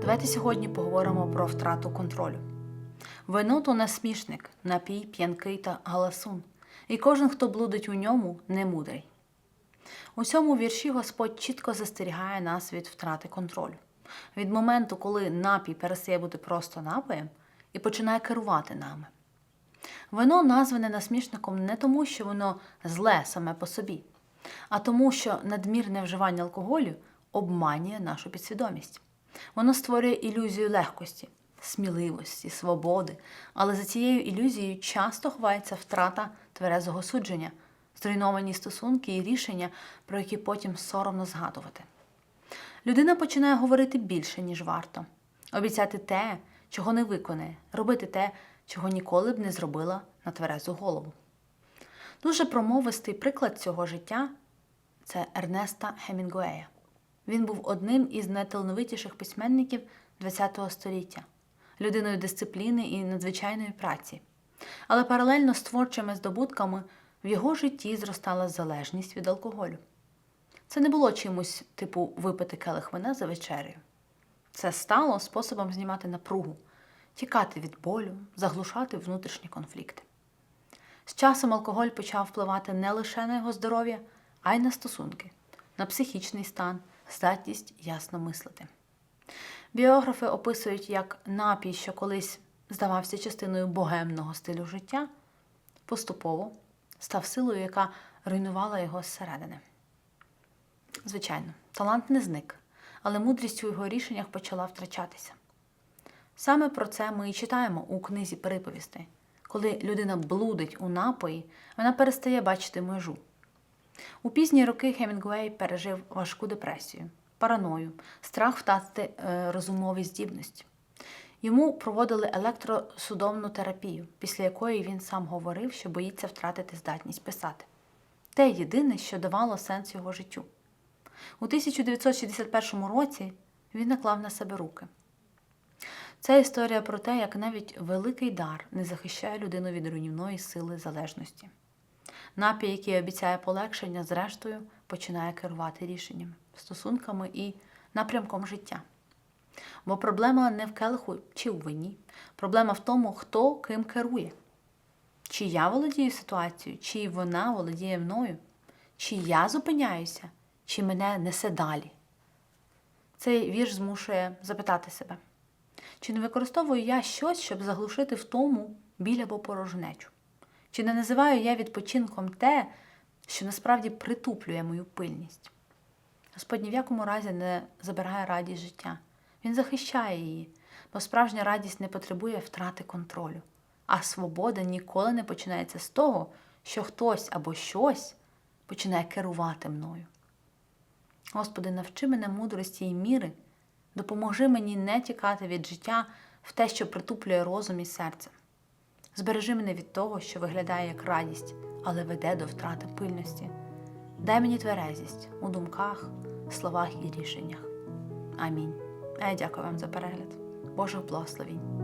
Давайте сьогодні поговоримо про втрату контролю. Вино то насмішник, напій, п'янкий та галасун, і кожен, хто блудить у ньому, не мудрий. У цьому вірші Господь чітко застерігає нас від втрати контролю, від моменту, коли напій перестає бути просто напоєм і починає керувати нами. Вино назване насмішником не тому, що воно зле саме по собі, а тому, що надмірне вживання алкоголю обманює нашу підсвідомість. Воно створює ілюзію легкості, сміливості, свободи, але за цією ілюзією часто ховається втрата тверезого судження, зруйновані стосунки і рішення, про які потім соромно згадувати. Людина починає говорити більше, ніж варто, обіцяти те, чого не виконає, робити те, чого ніколи б не зробила на тверезу голову. Дуже промовистий приклад цього життя це Ернеста Хемінгуея. Він був одним із найталановитіших письменників ХХ століття, людиною дисципліни і надзвичайної праці. Але паралельно з творчими здобутками в його житті зростала залежність від алкоголю. Це не було чимось типу випити келих вина за вечерею. Це стало способом знімати напругу, тікати від болю, заглушати внутрішні конфлікти. З часом алкоголь почав впливати не лише на його здоров'я, а й на стосунки, на психічний стан, здатність ясно мислити. Біографи описують, як напій, що колись здавався частиною богемного стилю життя, поступово став силою, яка руйнувала його зсередини. Звичайно, талант не зник, але мудрість у його рішеннях почала втрачатися. Саме про це ми і читаємо у книзі приповістей. Коли людина блудить у напої, вона перестає бачити межу. У пізні роки Хемінгуей пережив важку депресію, параною, страх втратити е, розумові здібності. Йому проводили електросудомну терапію, після якої він сам говорив, що боїться втратити здатність писати. Те єдине, що давало сенс його життю. У 1961 році він наклав на себе руки. Це історія про те, як навіть великий дар не захищає людину від руйнівної сили залежності. Напій, який обіцяє полегшення, зрештою починає керувати рішеннями, стосунками і напрямком життя. Бо проблема не в келиху чи в вині, проблема в тому, хто ким керує. Чи я володію ситуацією, чи вона володіє мною, чи я зупиняюся, чи мене несе далі. Цей вірш змушує запитати себе, чи не використовую я щось, щоб заглушити втому біль або порожнечу? Чи не називаю я відпочинком те, що насправді притуплює мою пильність? Господь ні в якому разі не забирає радість життя. Він захищає її, бо справжня радість не потребує втрати контролю, а свобода ніколи не починається з того, що хтось або щось починає керувати мною. Господи, навчи мене мудрості і міри, допоможи мені не тікати від життя в те, що притуплює розум і серце. Збережи мене від того, що виглядає як радість, але веде до втрати пильності. Дай мені тверезість у думках, словах і рішеннях. Амінь. А я дякую вам за перегляд. Божих благословінь.